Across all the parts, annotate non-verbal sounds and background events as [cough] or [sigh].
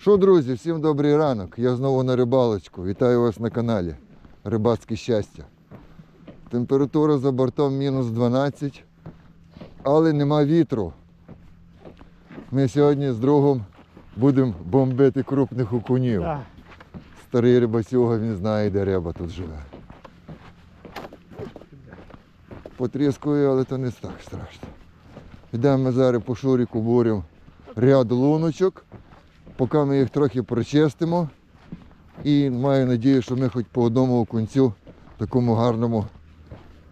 Що, друзі, всім добрий ранок. Я знову на рибалочку. Вітаю вас на каналі Рибацьке щастя. Температура за бортом мінус 12, але нема вітру. Ми сьогодні з другом будемо бомбити крупних окунів. Старий рибасюга, він знає, де риба тут живе. Потріскує, але то не так страшно. Йдемо ми зараз по шуріку бурю ряд луночок, поки ми їх трохи прочистимо. І маю надію, що ми хоч по одному окунцю такому гарному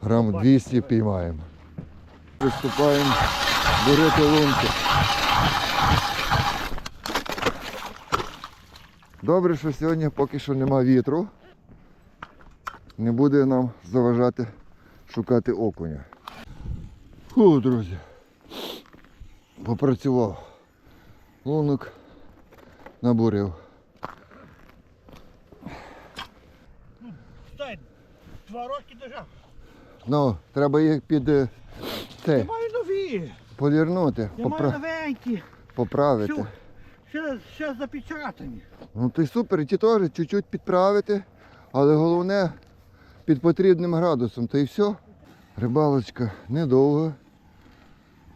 грам 200 піймаємо. Приступаємо бурити лунки. Добре, що сьогодні поки що нема вітру. Не буде нам заважати шукати окуня. Фу, друзі. Попрацював. Лунок набурив. Стай, два роки держав. Ну, треба їх під е, те, Я маю нові. полірнути, Я попра- маю новенькі. поправити. Що? Ще, ще запечатані. Ну то й супер, і ті теж чуть-чуть підправити, але головне під потрібним градусом, то і все. Рибалочка недовга,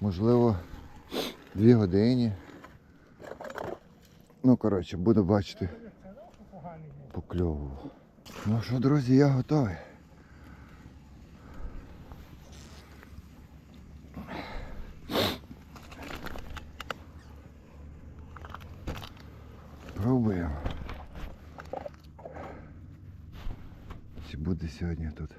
можливо, дві години. Ну, коротше, буду бачити покльову. Ну що, друзі, я готовий. Пробуємо. Чи буде сьогодні тут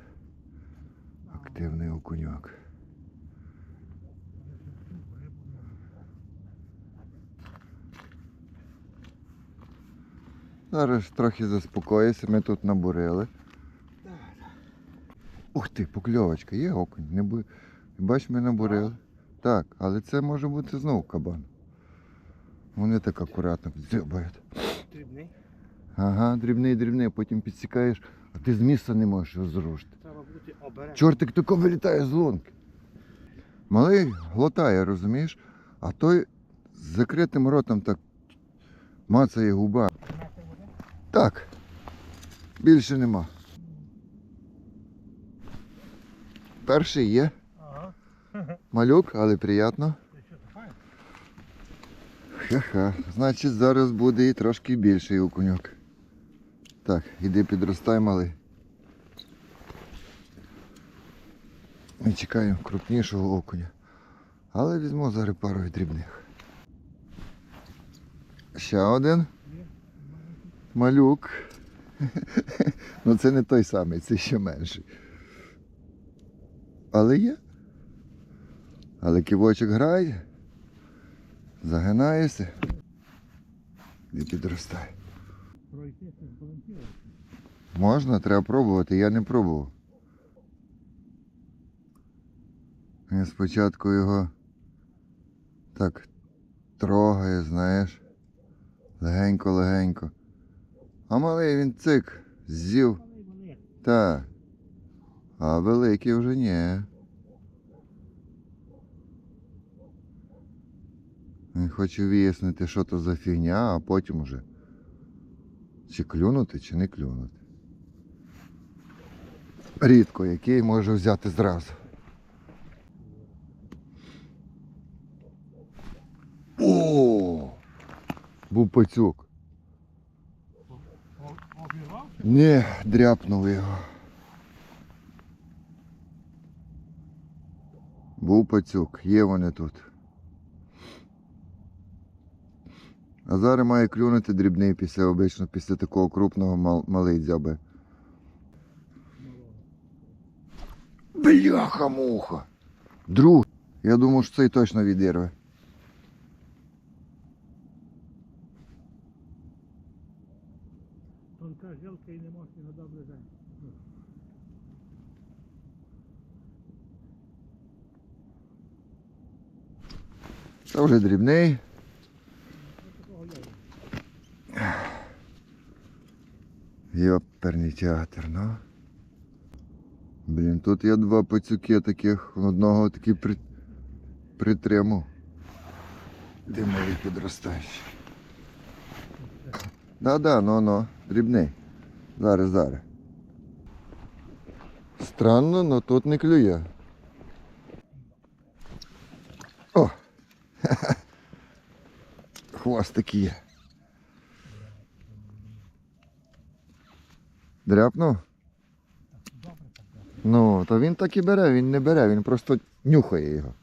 Зараз трохи заспокоїся, ми тут набурили. Ух ти, покльовочка, є окунь. Не бу... Бач, ми набурили. Так, але це може бути знову кабан. Вони так акуратно дзьобають. Дрібний. Ага, дрібний, дрібний, потім підсікаєш, а ти з місця не можеш його зрушити. Треба бути обережним. Чортик тако вилітає з лунки. Малий глотає, розумієш? А той з закритим ротом так мацає губа. Так. Більше нема. Перший є. Ага. Малюк, але приємно. Ха-ха. Значить зараз буде і трошки більший окуньок. Так, іди підростай, малий. Ми чекаємо крупнішого окуня. Але візьму зараз пару дрібних. Ще один. Малюк. [laughs] Ну це не той самий, це ще менший. Але є. Але ківочок грає. Загинаєшся і підростає. Можна, треба пробувати, я не пробував. Я спочатку його так трогає, знаєш, легенько-легенько. А малий він цик, з'їв. Та. А великий вже ні. Він хоче вияснити, що то за фігня, а потім уже чи клюнути, чи не клюнути. Рідко який може взяти зразу. О! Був пацюк. Обірвався? Дряпнув його. Був пацюк, є вони тут. А зараз має клюнути дрібний після обично, після такого крупного мал, малий дзяби. Бляха-муха! Друг! Я думав, що цей точно відірве. І не може його добре взяти. Це вже дрібний. Я. Йоперний театр, ну. Блін, тут є два пацюки таких, одного такий при... притримав. Де мої. Да-да, ну ну, дрібний. Зараз, зараз. Странно, але тут не клює. О! [laughs] Хвостик є. Дряпнув? Ну, то він так і бере, він не бере, він просто нюхає його.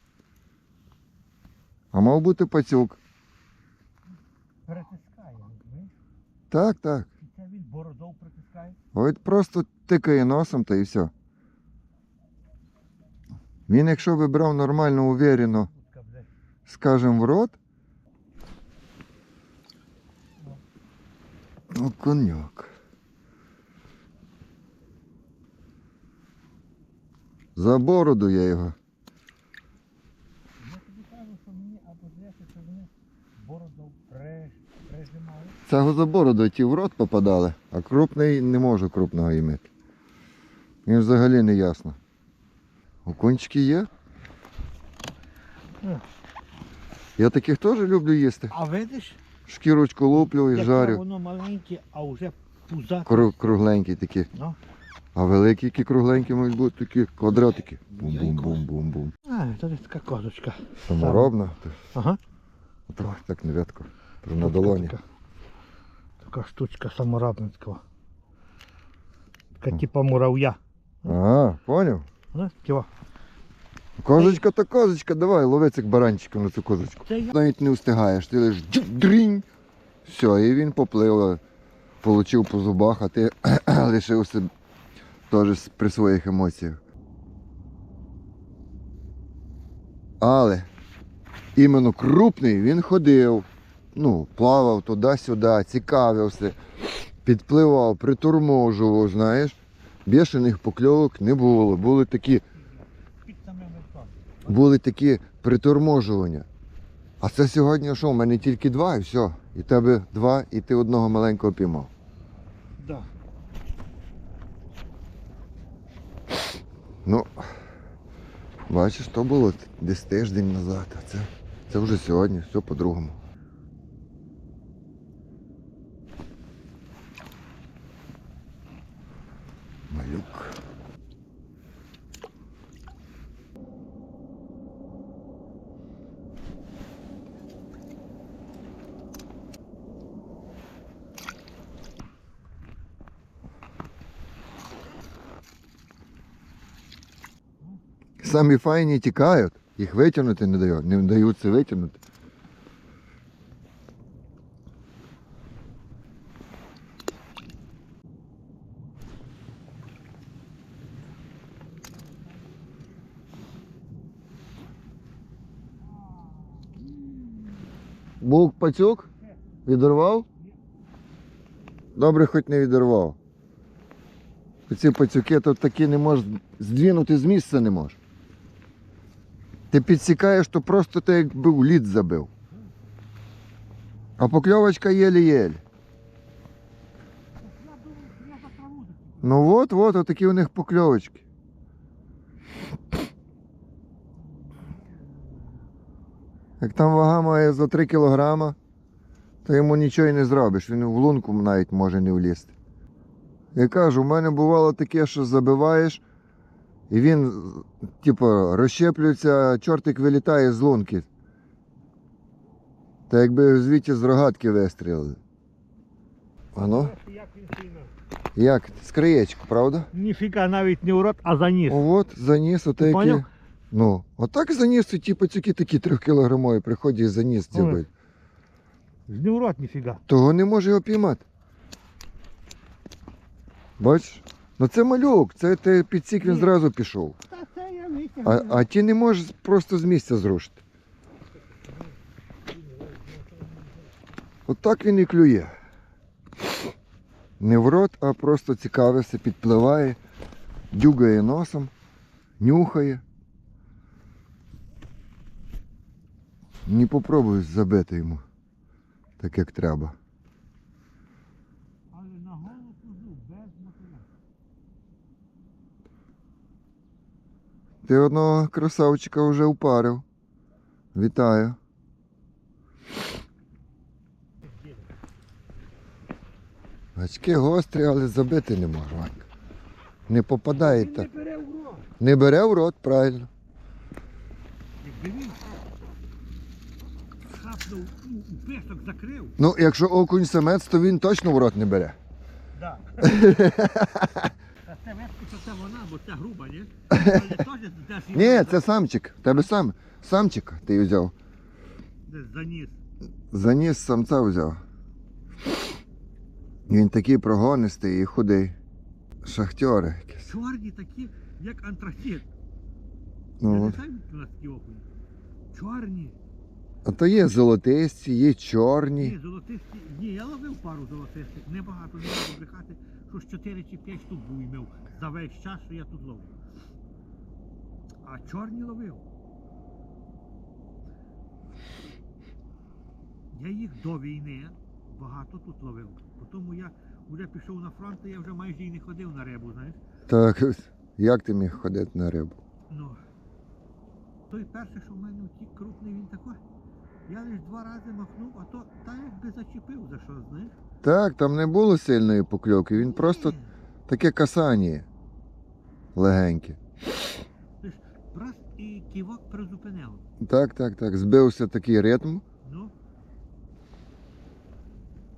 А мав бути пацюк. Притискає, розумієш? Так, так. І це він бородов притискає. От просто тикає носом та і все. Він, якщо би брав нормально, уверено, Утка, скажем, в рот. Ну, коньок. За бороду я його. Я тобі кажу, що мені або здається, що вони бородов приж... за бороду ті в рот попадали, а крупний не можу крупного їмити. Він взагалі не ясно. Окунчики є? Я таких теж люблю їсти. А видиш, Шкірочку луплю і яке жарю. воно маленьке, а вже пузате. Кру- кругленькі такі. Ну. А великі які кругленькі можуть бути такі квадратики. Бум-бум-бум-бум-бум. А, десь така козочка. Саморобна. Ага. Так, так невідко. На долоні. Така, така штучка саморобницька. Така типа мурав'я. Ага, поняв? Ну, тіва. Козочка то козочка, давай, лови цих баранчиків на цю козочку. Це я. Навіть не встигаєш, ти лиш дрінь. Все, і він поплив, получив по зубах, а ти [clears throat] лишився теж при своїх емоціях. Але іменно крупний він ходив, ну, плавав туди-сюди, цікавився, підпливав, притурможував, знаєш. Бішених покльовок не було. Були такі були такі приторможування. А це сьогодні що? У мене тільки два і все. І тебе два, і ти одного маленького піймав. Да. Ну, бачиш, то було десь тиждень назад, а це, це вже сьогодні, все по-другому. Малюк. Самі файні тікають, їх витягнути не дають, не даються витягнути. Пацюк? Відірвав? Добре, хоч не відірвав. Ці пацюки тут такі не можеш здвинути з місця не можеш. Ти підсікаєш, то просто ти якби у лід забив. А покльовочка єлі-єлі. Ну от, от, отакі у них покльовочки. Як там вага має за 3 кілограма, то йому нічого і не зробиш. Він в лунку навіть може не влізти. Я кажу, у мене бувало таке, що забиваєш, і він, типу, розщеплюється, чортик вилітає з лунки. Та якби звідти з рогатки вистрілили. Ано, Як? З краєчку, правда? Ніфіга навіть не в рот, а заніс. О, от, заніс, поняв? Ну, отак заніс, і ті пацюки такі трьохкілограмові приходять і заніс дзюбить. Не рот ніфіга. Того не може його піймати. Бачиш? Ну це малюк, це ти підсік він зразу пішов. Та це я А, витягну. а ті не можеш просто з місця зрушити. Отак він і клює. Не в рот, а просто цікавиться, підпливає, дюгає носом, нюхає. Не попробуй забити йому, так як треба. Але на голову кузу, без мотиля. Ти одного красавчика вже упарив. Вітаю. Гачки гострі, але забити не можу. Не попадає так. не бере в рот. Не бере в рот, правильно. Якби він ну, закрив. Ну, якщо окунь самець, то він точно в рот не бере. Да. [laughs] Та це ветки, то це вона, бо це груба, ні? [laughs] Ні, це самчик. Тебе сам. Самчик ти взяв. заніс. Заніс самця взяв. Він такий прогонистий і худий. Якісь. Чорні такі, як антрацит. Я Ну, не знаю, у нас такі окуні. Чорні. А то є золотисті, є чорні. Ні, золотисті. Ні, я ловив пару золотистих. Небагато, не можу брехати, що ж 4 чи 5 штук буймив за весь час, що я тут ловив. А чорні ловив. Я їх до війни багато тут ловив. Тому я вже пішов на фронт, і я вже майже і не ходив на рибу, знаєш. Так, [laughs] як ти міг ходити на рибу? Ну, той перший, що в мене втік крупний, він такий. Я лише два рази махнув, а то та якби зачепив за що, знаєш. Так, там не було сильної покльовки, він просто таке касання легеньке. Ти ж раз і ківок призупинив. Так, так, так. Збився такий ритм. Ну.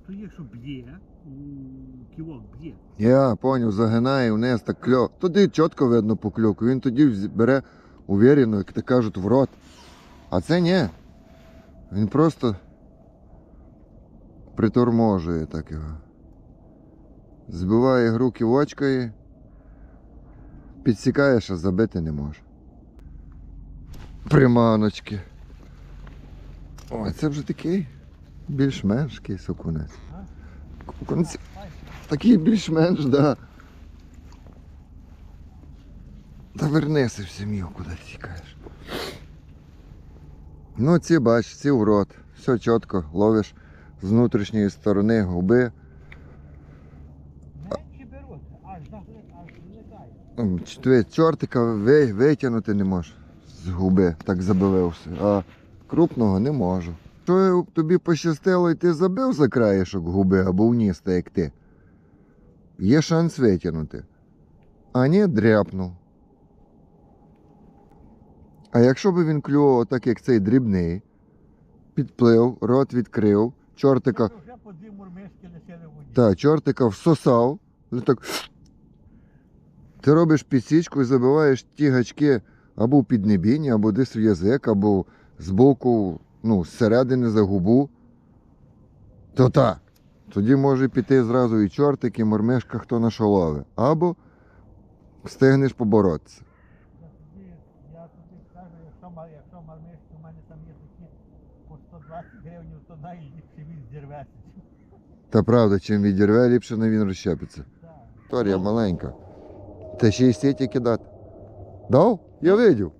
То є, що б'є, у ківок б'є. Я поняв, загинає вниз так кльов. Тоді чітко видно покльовку. Він тоді вз- бере уверенно, як то кажуть, в рот. А це ні. Він просто приторможує так його. Збиває гру ківочкою, підсікає, що забити не може. Приманочки. Ой, це вже такий більш-менш кейс окунець. Такий більш-менш, да. Та вернися в сім'ю, куди тікаєш. Ну, ці бач, ці в рот. Все чітко, ловиш з внутрішньої сторони губи. Менші беруться, аж загли- аж злітає. М, ч- ти Чортика витягнути не можеш з губи, так забивився. А крупного не можу. Що тобі пощастило і ти забив за краєшок губи або вніс, так як ти. Є шанс витягнути. А ні, дряпнув. А якщо б він клював так, як цей дрібний, підплив, рот відкрив, чортика, Вже по дві мурмишки лишили в воді. та, чортика всосав, ну так. Ти робиш підсічку і забиваєш ті гачки або в піднебінні, або десь в язик, або збоку, ну, зсередини за губу. То так. Тоді може піти зразу і чортик, і мормишка, хто на що ловить. Або встигнеш поборотися. Я тобі, я тобі скажу, якщо, ма- якщо мармишки, у мене там є такі по 120 гривень, то найліпше він зірветься. Та правда, чим відірве, ліпше на він розщепиться. Так. Історія маленька. Та ще й сіті кидати. Дав? Я видів.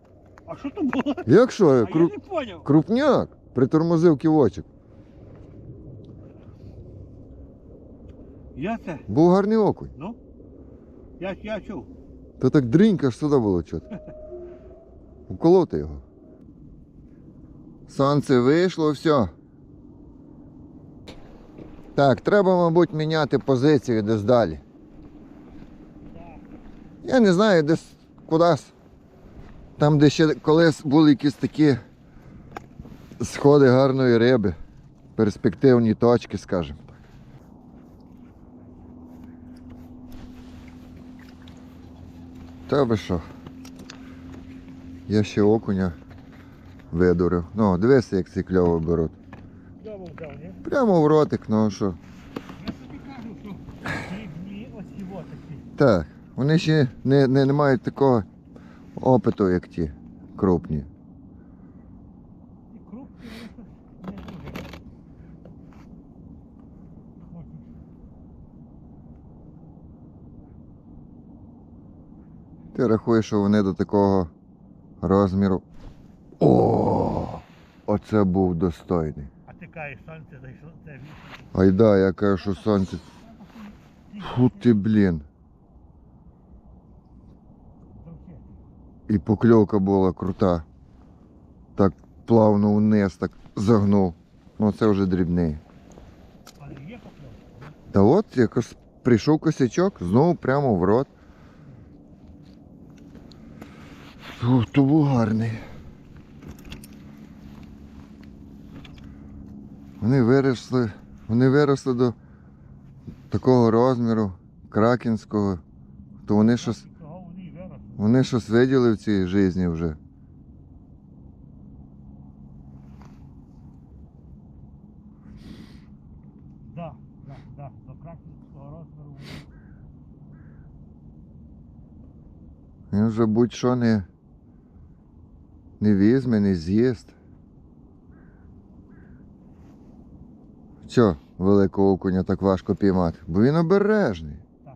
А що то було? Як що? А Кру... я не поняв. Крупняк. Притормозив ківочок. Я це, Був гарний окунь. ну, я, я чув. Та так дрінька ж сюди було чути. Уколоти його. Сонце вийшло, все. Так, треба, мабуть, міняти позицію десь далі. Я не знаю, десь кудись. Там, де ще колись були якісь такі сходи гарної риби, перспективні точки, скажімо. Та ви що? Я ще окуня видурив. Ну, дивися, як ці кльово беруть. Кльово взяв, ні? Прямо в ротик, ну що. Я тобі кажу, що дрібні ось його такі. Так, вони ще не, не, не мають такого опиту, як ті крупні. І крупні. Ти рахуєш, що вони до такого розміру. О! Оце був достойний. Кажеш, сонце зайшло, це. Айда, я кажу, що сонце. Фу ти, блін. І покльовка була крута. Так плавно вниз, так загнув. Ну це вже дрібний. Але є покльовка. Та от якось прийшов косячок, знову прямо в рот. То був гарний. Вони виросли, вони виросли до такого розміру, кракенського, то вони щось, вони щось виділи в цій житті вже. Да, да, да. До краківського розміру Він вже будь-що не, не візьме, не з'їсть. Що великого окуня так важко піймати? Бо він обережний. Так.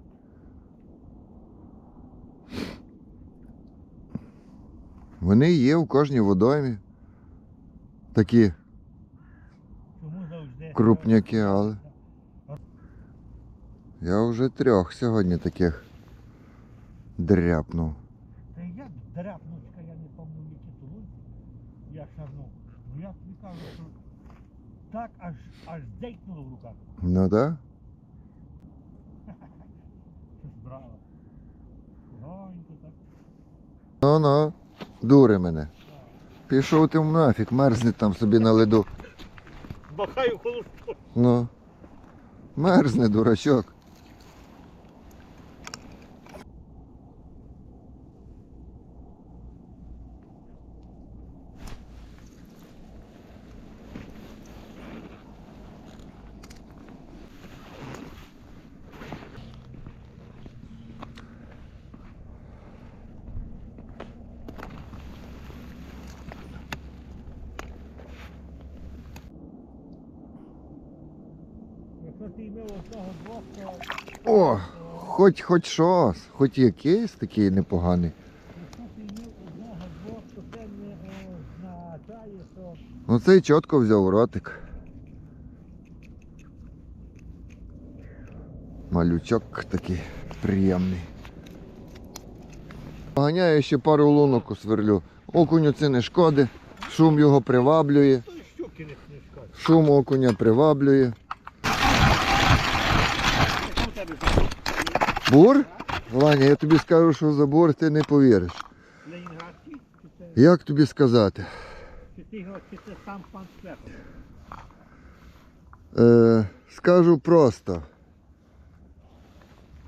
Вони є в кожній водоймі. Такі крупняки, але. Я вже трьох сьогодні таких дряпнув. Та як драпнучка, я не пам'ятаю, які то. Я шарнув. Ну я тобі кажу, що так аж аж дейкнуло в руках. Ну так? [laughs] Легонько так. Ну ну, дури мене. Пішов ти в нафіг, мерзне там собі на леду. Бахаю холостом. Ну. Мерзне, дурачок. О, хоч хоч щось, хоч якийсь такий непоганий. Ну цей чітко взяв ротик. Малючок такий приємний. Ганяю ще пару лунок усверлю. Окуню це не шкоди, шум його приваблює, шум окуня приваблює. Як у тебе Бур? Ваня, я тобі скажу, що за бур ти не повіриш. Ленінградський? Як тобі сказати? чи ти його, чи це сам пан? Е, скажу просто.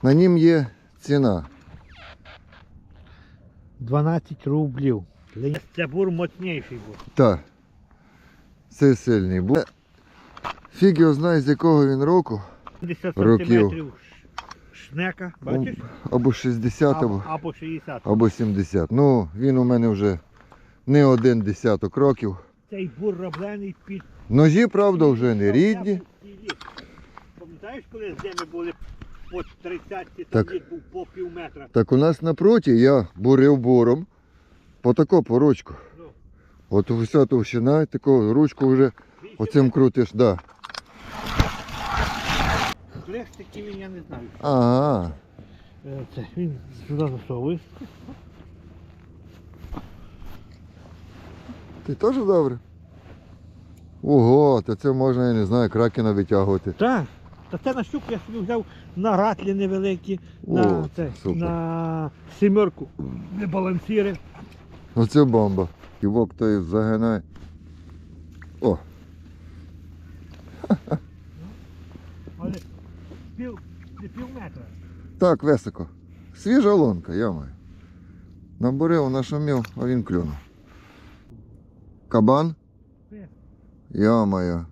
На нім є ціна. 12 рублів. Це бур моцніший бур. Так. Це сильний бур. Фіг його знає, з якого він року. 50 Років. сантиметрів шнека, бачиш? Або 60, Або, або, або 60. або 70. Ну, він у мене вже не один десяток років. Цей бур роблений під... Ножі, правда, вже не рідні. Пам'ятаєш, коли з ними були по 30 там Так. літ був по пів метра? Так у нас напроти я бурив буром по тако по ручку. Ну. От вся товщина, таку ручку вже оцим крутиш, да. Хлестики він я не знаю. Ага. Е, Це він сюди засовує. Ти теж добре? Ого, то це можна, я не знаю, кракена витягувати. Так. Та це на щуку я собі взяв на ратлі невеликі, О, на, це, супер. на сімерку. Не балансіри. Оце бомба. Ківок той загинає. О, Але пів, пів метра. так, високо. Свіжа лунка, йомаю. Набурив, нашумів, а він клюнув. Кабан? Це. Йомаю.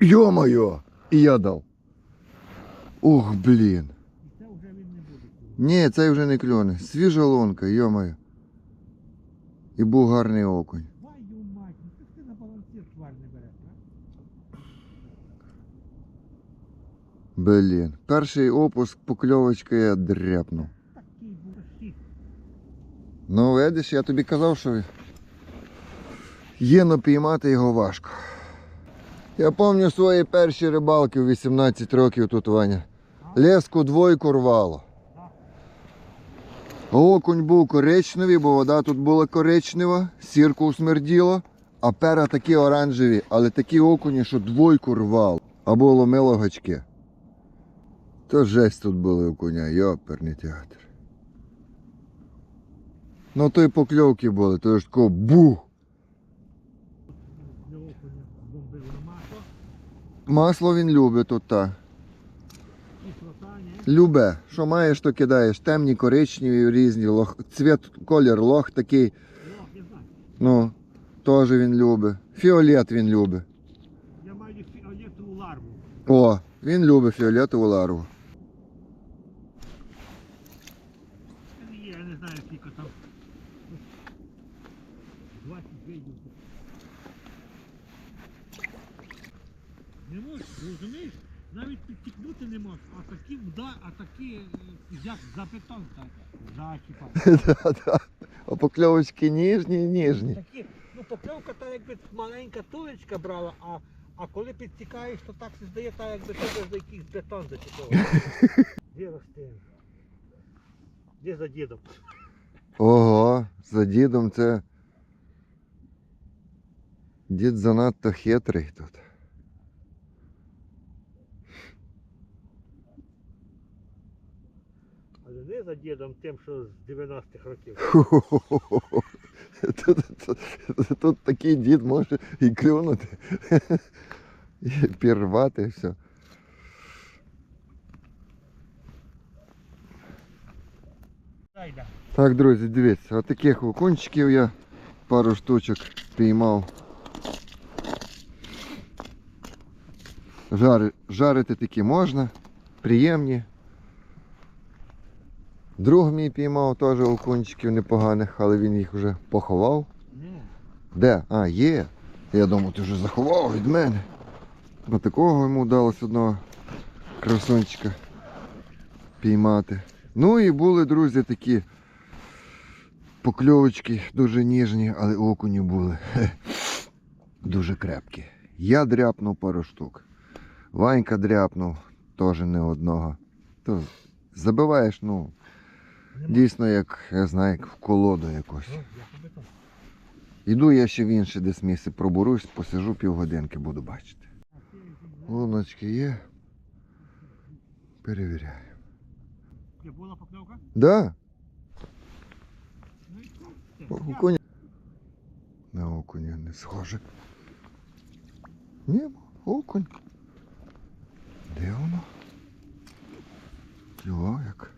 Йомаю! І я дав. Ух, блін. І це вже він не буде. Ні, цей вже не клюне. Свіжа лунка, йомаю. І був гарний окунь. Твою мать, ну це ж ти на балансір твар не береш, а? Блін. Перший опуск покльовочки я дряпнув. Ну, видиш, я тобі казав, що є напіймати його важко. Я пам'ятаю свої перші рибалки в 18 років тут, Ваня. Леску двойку рвало. Окунь був коричневий, бо вода тут була коричнева, сірку смерділо, а пера такі оранжеві, але такі окуні, що двойку рвало. Або ломило гачки. То жесть тут були у коня, йоперний театр. Ну то й покльовки були, то ж тако бух. Масло. Він любить тут та. Любе. Що маєш, то кидаєш. Темні, коричневі, різні. Лох... Цвіт, колір, лох такий. Ну, теж він любить. Фіолет він любить. Я маю фіолетову ларву. О, він любить фіолетову ларву. Це не є, я не знаю, скільки там. 20 видів. Не можеш, розумієш? Навіть підтікнути не можеш, а такі вда, а такі, е, як за бетон так, зачіпають. А покльовочки ніжні, ніжні. Такі, ну покльовка та якби маленька тулечка брала, а, а коли підтікаєш, то так здає, так якби тебе за якийсь бетон зачіпав. [laughs] Де росте? Де за дідом? Ого, за дідом це. Дід занадто хитрий тут. Але не за дідом тим, що з 90-х років. [laughs] Тут, тут, тут такий дід може і клюнути, [laughs] і пірвати все. Дай, Так, друзі, дивіться, отаких окунчиків я пару штучок піймав. Жари, жарити такі можна, приємні. Друг мій піймав теж окунчиків непоганих, але він їх вже поховав. Ні. Де? А, є. Я думав, ти вже заховав від мене. На такого йому вдалося одного красунчика піймати. Ну і були, друзі, такі покльовочки дуже ніжні, але окуні були [laughs] дуже крепкі. Я дряпнув пару штук. Ванька дряпнув теж не одного. То забиваєш, ну, дійсно, як я знаю, як в колоду якось. Ну, я. Іду я ще в інше десь місце пробурусь, посижу півгодинки, буду бачити. Луночки є. Перевіряю. Була покльовка? Да, Ну окуня. На окуня не схоже. Ні, окунь. Де воно? Клював як.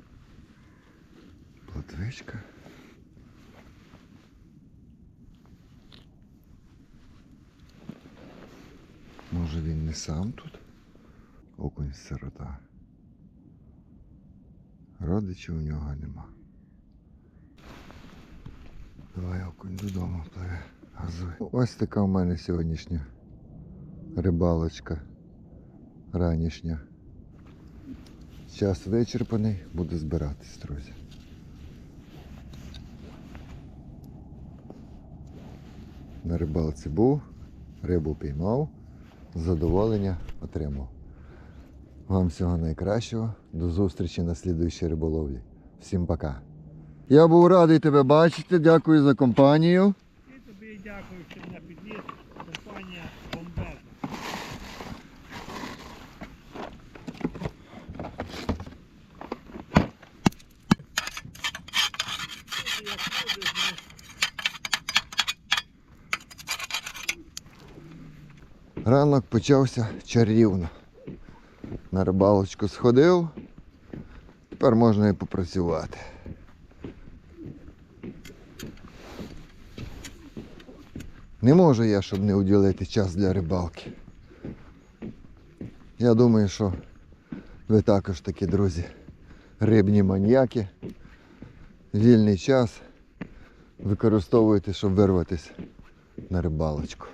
Платвичка. Може він не сам тут? Окунь сирота. Родичів у нього нема. Давай окунь додому пливе. Ось така в мене сьогоднішня рибалочка ранішня. Час вичерпаний, буду збиратись, друзі. На рибалці був, рибу піймав, задоволення отримав. Вам всього найкращого. До зустрічі на слідуючій риболовлі. Всім пока. Я був радий тебе бачити. Дякую за компанію. І тобі дякую, що мене підніс. Компанія бомбезна. От як люди, знаєш, Ранок почався чарівно. На рибалочку сходив. Тепер можна і попрацювати. Не можу я, щоб не уділити час для рибалки. Я думаю, що ви також такі друзі. Рибні маньяки. Вільний час використовуєте, щоб вирватися на рибалочку.